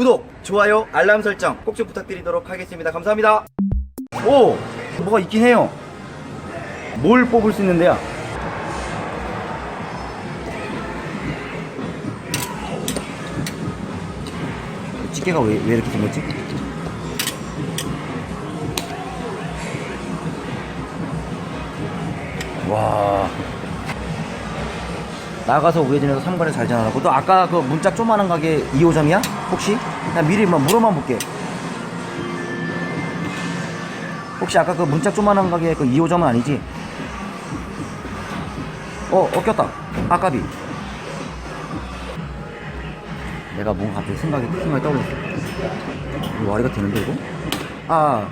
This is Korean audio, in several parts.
구독, 좋아요, 알람 설정 꼭 좀 부탁드리도록 하겠습니다. 감사합니다. 오! 뭐가 있긴 해요. 뭘 뽑을 수 있는데요? 찌개가 왜, 왜 이렇게 생겼지? 와. 나가서 우회전해서 3번에 잘 지나가고 너 아까 그 문짝 조만한 가게 2호점이야? 혹시? 나 미리 막 물어만 볼게. 혹시 아까 그 문짝 조만한 가게 그 2호점은 아니지? 어, 어 꼈다. 아까비. 내가 뭔가 갑자기 생각이 생각이 떠올랐어. 이거 와리가 되는데 이거? 아.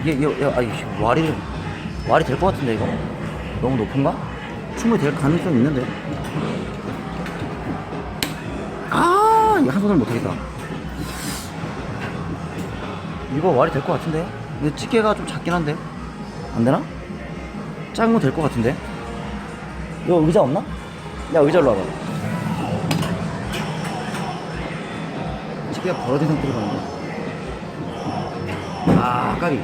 이게 이게 야, 아이 와리 와리 될 것 같은데 이거? 너무 높은가? 충분히 될 가능성이 있는데 이거 한 손을 못하겠다. 이거 와리 될것 같은데? 이거 집게가 좀 작긴 한데? 안 되나? 작은 거 될 것 같은데? 이거 의자 없나? 야 의자로 와봐. 집게가 벌어진 상태로 가는데 아 까비.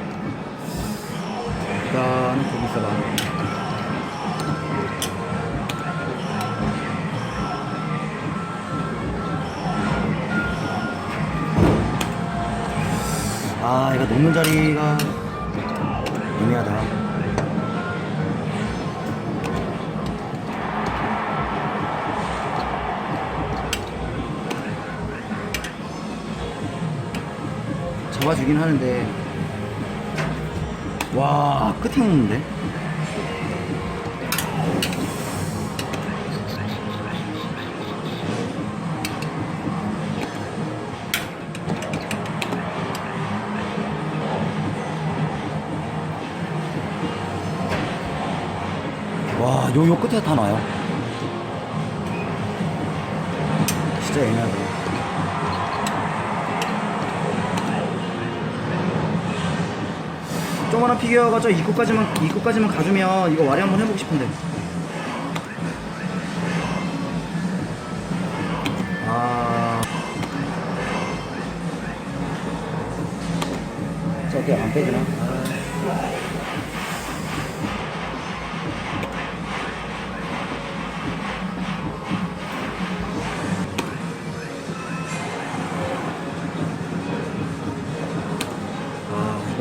일단은 거기 있어 아 이거 놓는 자리가 애매하다. 잡아주긴 하는데. 와 끝에 놓는데 와, 요, 요 끝에 다 나요. 진짜 애매하다. 조그만한 피규어가 저 입구까지만, 입구까지만 가주면 이거 와리 한번 해보고 싶은데. 아. 저 어떻게 안 빼지나?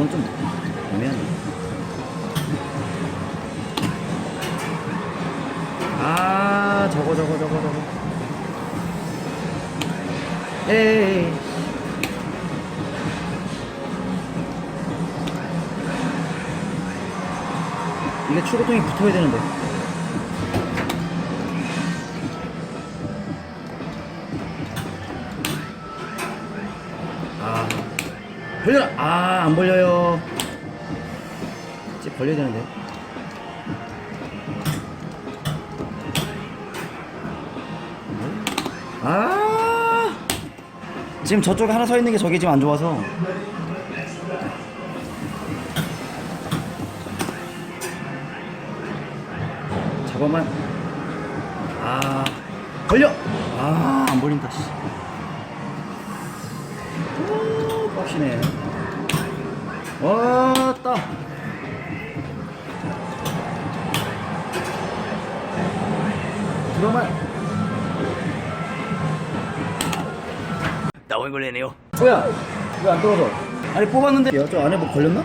이건 좀 애매하네. 아, 저거, 저거, 저거, 저거. 에이. 이게 추고통이 붙어야 되는데. 벌려라! 아, 안 벌려요. 이제 벌려야 되는데. 아! 지금 저쪽에 하나 서 있는 게 저게 지금 안 좋아서. 잡아만. 아, 걸려! 아, 안 벌린다, 씨. 오, 빡시네. 왔다. 들어만. 나오는 걸네요. 뭐야? 왜 안 떨어져? 아니 뽑았는데 야, 저 안에 뭐 걸렸나?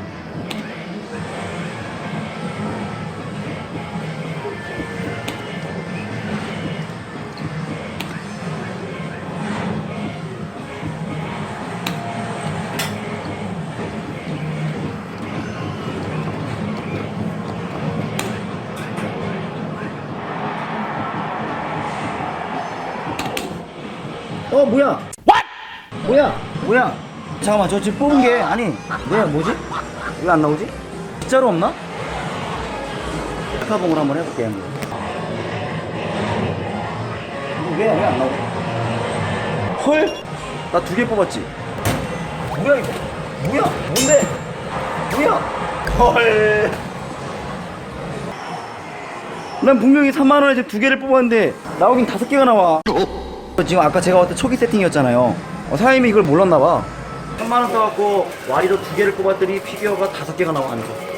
어 뭐야? 뭐야? 뭐야? 잠깐만 저 지금 뽑은 게 아니 왜 뭐지? 왜 안 나오지? 진짜로 없나? 카봉을 한번 해볼게요 왜왜 안 나오지? 헐? 나 두 개 뽑았지? 뭐야 이거? 뭐야? 뭔데? 뭐야? 헐. 난 분명히 3만 원에 지금 두 개를 뽑았는데 나오긴 다섯 개가 나와 지금 아까 제가 때 초기 세팅이었잖아요. 어, 사장님이 이걸 몰랐나봐. 3만원 써갖고 와리로 두 개를 뽑았더니 피규어가 다섯 개가 나와 안에서.